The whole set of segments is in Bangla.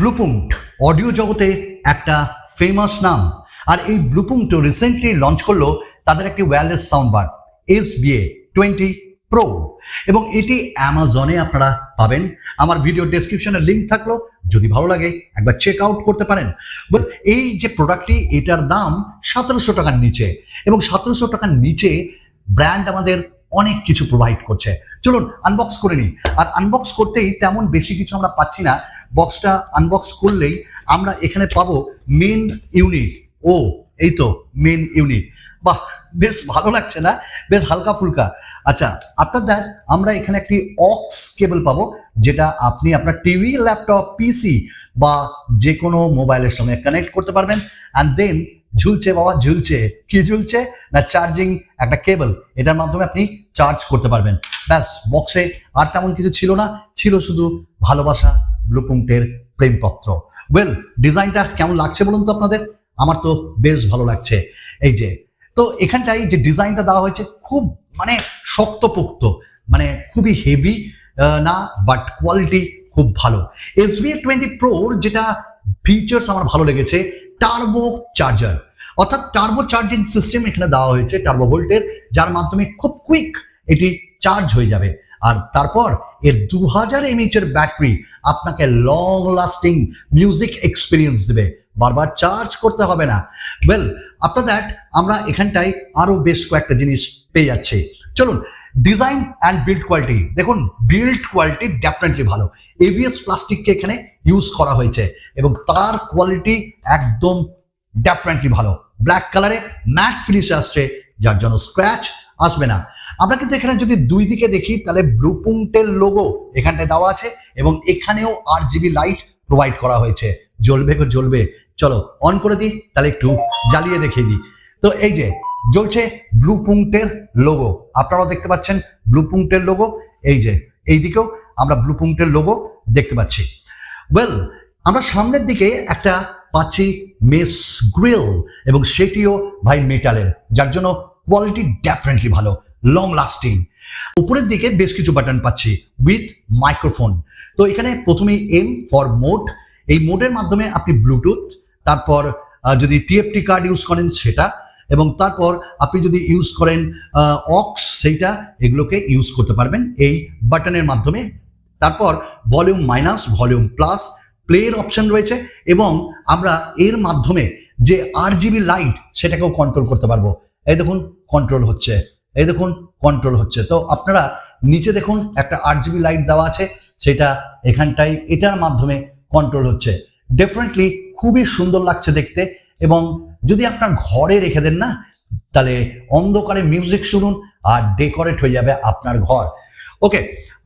ব্লুপুঙ্ট অডিও জগতে একটা ফেমাস নাম। আর এই ব্লুপুঙ্ট রিসেন্টলি লঞ্চ করল তাদের একটি wireless sound bar S BA twenty pro এবং এটি অ্যামাজনে আপনারা পাবেন। আমার ভিডিও ডেসক্রিপশনে লিঙ্ক থাকল, যদি ভালো লাগে একবার চেক আউট করতে পারেন। এই যে প্রোডাক্টটি এটার দাম সতেরোশো টাকার নিচে। এবং সতেরোশো টাকার নিচে ব্র্যান্ড আমাদের অনেক কিছু প্রোভাইড করছে। চলুন আনবক্স করে নিই। আর আনবক্স করতেই তেমন বেশি কিছু আমরা পাচ্ছি না। বক্সটা আনবক্স করলেই আমরা এখানে পাবো মেন ইউনিট ও, এই তো মেন ইউনিট বাহ, বেশ ভালো লাগছে না? বেশ হালকা ফুলকা। আচ্ছা আপনার দেখ আমরা এখানে একটি অক্স কেবল পাবো, যেটা আপনি আপনার টিভি ল্যাপটপ পিসি বা যে কোনো মোবাইলের সঙ্গে কানেক্ট করতে পারবেন। অ্যান্ড দেন ঝুলছে বাবা, ঝুলছে। কি ঝুলছে? না চার্জিং একটা কেবল এটার মাধ্যমে আপনি চার্জ করতে পারবেন। ব্যাস বক্সে আর তেমন কিছু ছিল না। ছিল শুধু ভালোবাসা ব্লুপুঙ্টের প্রেমপত্র ওয়েল ডিজাইনটা কেমন লাগছে বলুন তো আপনাদের? আমার তো বেশ ভালো লাগছে। এই যে, তো এখানটায় যে ডিজাইনটা দেওয়া হয়েছে খুব মানে শক্তপোক্ত মানে খুবই হেভি না বাট কোয়ালিটি খুব ভালো। এস বি টোয়েন্টি প্রোর যেটা ফিচার্স আমার ভালো লেগেছে টার্বো চার্জার অর্থাৎ টার্বো চার্জিং সিস্টেম এখানে দেওয়া হয়েছে টার্বো ভোল্টের যার মাধ্যমে খুব কুইক এটি চার্জ হয়ে যাবে। আর তারপর এর দু হাজার এমএইচের ব্যাটারি আপনাকে লং লাস্টিং মিউজিক এক্সপিরিয়েন্স দেবে। বারবার চার্জ করতে হবে না। ওয়েল আফটার দ্যাট আমরা এখানটায় আরও বেশ কয়েকটা জিনিস পেয়ে যাচ্ছি। চলুন ডিজাইন অ্যান্ড বিল্ড কোয়ালিটি দেখুন বিল্ড কোয়ালিটি ডেফিনেটলি ভালো। এভিএস প্লাস্টিককে এখানে ইউজ করা হয়েছে এবং তার কোয়ালিটি একদম ডেফিনেটলি ভালো। ব্ল্যাক কালারে ম্যাট ফিনিশ আসছে, যার জন্য স্ক্র্যাচ আসবে না। আমরা কিন্তু এখানে যদি দুই দিকে দেখি, তাহলে ব্লুপুঙ্টের লোগো এখানটায় দেওয়া আছে এবং এখানেও আট জিবি লাইট প্রোভাইড করা হয়েছে। জ্বলবে গো, জ্বলবে। চলো অন করে দিই, তাহলে একটু জ্বালিয়ে দেখিয়ে দিই। তো এই যে, জ্বলছে ব্লুপুঙ্টের লোগো আপনারাও দেখতে পাচ্ছেন ব্লুপুঙ্টের লোগো এই যে, এই দিকেও আমরা ব্লুপুঙ্টের লোগো দেখতে পাচ্ছি। ওয়েল আমরা সামনের দিকে একটা পাচ্ছি মেস গ্রিল এবং সেটিও ভাই মেটালের যার জন্য কোয়ালিটি ডেফিনেটলি ভালো। লং লাস্টিং উপরের দিকে বেশ কিছু বাটন পাচ্ছি উইথ মাইক্রোফোন তো এখানে প্রথমেই এম ফর মোড এই মোডের মাধ্যমে আপনি ব্লুটুথ তারপর যদি টিএফটি কার্ড ইউজ করেন সেটা, এবং তারপর আপনি যদি ইউজ করেন অক্স সেইটা, এগুলোকে ইউজ করতে পারবেন এই বাটনের মাধ্যমে। তারপর ভলিউম মাইনাস ভলিউম প্লাস প্লের অপশন রয়েছে, এবং আমরা এর মাধ্যমে যে আর জিবি লাইট সেটাকেও কন্ট্রোল করতে পারব। এই দেখুন কন্ট্রোল হচ্ছে। এই দেখুন কন্ট্রোল হচ্ছে। তো আপনারা নিচে দেখুন, একটা আট জিবি লাইট দেওয়া আছে, সেটা এখানটায়, এটার মাধ্যমে কন্ট্রোল হচ্ছে। ডেফিনেটলি খুবই সুন্দর লাগছে দেখতে এবং যদি আপনার ঘরে রেখে দেন না, তাহলে অন্ধকারে মিউজিক শুনুন আর ডেকোরেট হয়ে যাবে আপনার ঘর। ওকে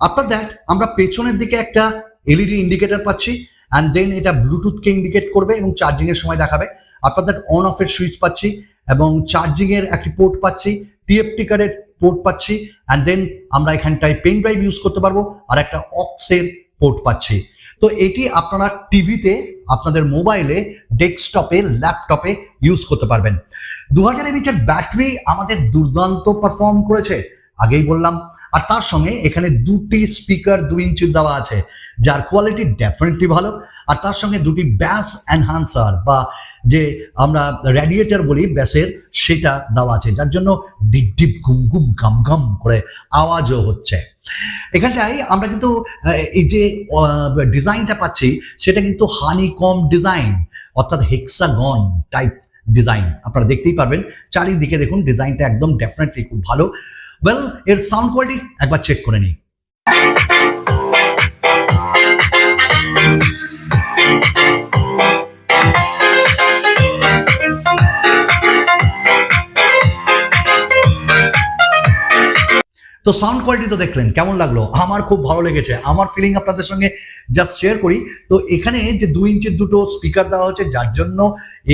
আপনার দেখ আমরা পেছনের দিকে একটা এলইডি ইন্ডিকেটর পাচ্ছি অ্যান্ড দেন এটা ব্লুটুথকে ইন্ডিকেট করবে এবং চার্জিংয়ের সময় দেখাবে। আপনার দেখ অন অফের সুইচ পাচ্ছি এবং চার্জিংয়ের একটি পোর্ট পাচ্ছি টিএফটি কার্ডের পোর্ট পাচ্ছি অ্যান্ড দেন আমরা এখানটায় পেন ড্রাইভ ইউজ করতে পারব, আর একটা অক্সের পোর্ট পাচ্ছি। তো এটি আপনারা টিভিতে, আপনাদের মোবাইলে, ডেস্কটপে, ল্যাপটপে ইউজ করতে পারবেন। দু হাজার এমএচের ব্যাটারি আমাদের দুর্দান্ত পারফর্ম করেছে, আগেই বললাম। আর তার সঙ্গে এখানে দুটি স্পিকার দুই ইঞ্চির দেওয়া আছে, যার কোয়ালিটি ডেফিনেটলি ভালো। আর তার সঙ্গে দুটি ব্যাস এনহান্সার বা যে আমরা রেডিয়েটর বলি, ব্যাসের সেটা দেওয়া আছে। যার জন্য ডিপ ডিপ গুম গুম গাম গাম করে আওয়াজও হচ্ছে। এখানটায় আমরা কিন্তু এই যে ডিজাইনটা পাচ্ছি, সেটা কিন্তু হানি কম ডিজাইন অর্থাৎ হেক্সাগন টাইপ ডিজাইন আপনারা দেখতেই পারবেন, চারিদিকে দেখুন ডিজাইনটা একদম ডেফিনেটলি খুব ভালো। ওয়েল এর সাউন্ড কোয়ালিটি একবার চেক করে নিই। তো সাউন্ড কোয়ালিটি তো দেখলেন, কেমন লাগল? আমার খুব ভালো লেগেছে। আমার ফিলিং আপনাদের সঙ্গে জাস্ট শেয়ার করি। তো এখানে যে দুই ইঞ্চের দুটো স্পিকার দেওয়া হচ্ছে যার জন্য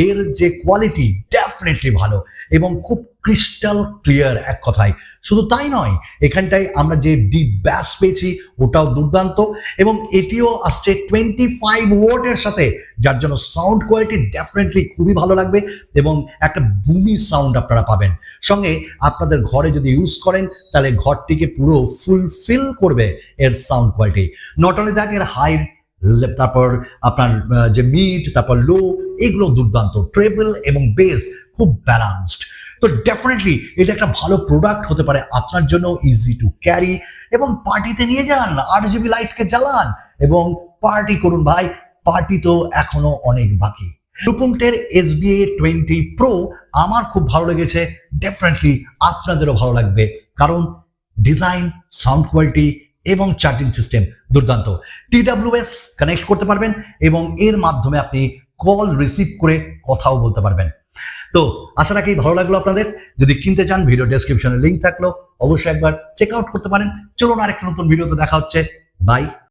এর যে কোয়ালিটি ডেফিনেটলি ভালো এবং খুব ক্রিস্টাল ক্লিয়ার এক কথায়। শুধু তাই নয়, এখানটায় আমরা যে ডিপ ব্যাস পেয়েছি, ওটাও দুর্দান্ত এবং এটিও আসছে টোয়েন্টি ফাইভ ওয়াটের সাথে, যার জন্য সাউন্ড কোয়ালিটি ডেফিনেটলি খুবই ভালো লাগবে এবং একটা বুমি সাউন্ড আপনারা পাবেন। সঙ্গে আপনাদের ঘরে যদি ইউজ করেন, তাহলে ঘরটিকে পুরো ফুলফিল করবে এর sound quality not only that এর হাই তারপর আপনার যে মিড তারপর লো এগুলো দুর্দান্ত। ট্রেবল এবং বেস খুব ব্যালান্সড তো ডেফিনেটলি এটা একটা ভালো প্রোডাক্ট হতে পারে আপনার জন্য ইজি টু ক্যারি এবং পার্টিতে নিয়ে যান আট জিবি লাইটকে জ্বালান এবং পার্টি করুন ভাই পার্টি তো এখনও অনেক বাকি। ব্লুপুঙ্কটের এস বি টোয়েন্টি প্রো আমার খুব ভালো লেগেছে ডেফিনেটলি আপনাদেরও ভালো লাগবে, কারণ ডিজাইন সাউন্ড কোয়ালিটি এবং চার্জিং সিস্টেম দুর্দান্ত। টিডাব্লিউএস কানেক্ট করতে পারবেন এবং এর মাধ্যমে আপনি কল রিসিভ করে কথাও বলতে পারবেন। তো আশা রাখি ভালো লাগল আপনাদের। যদি কিনতে চান, ভিডিও ডেসক্রিপশনে লিঙ্ক থাকল, অবশ্যই একবার চেক আউট করতে পারেন। চলুন আরেকটা নতুন ভিডিওতে দেখা হচ্ছে। বাই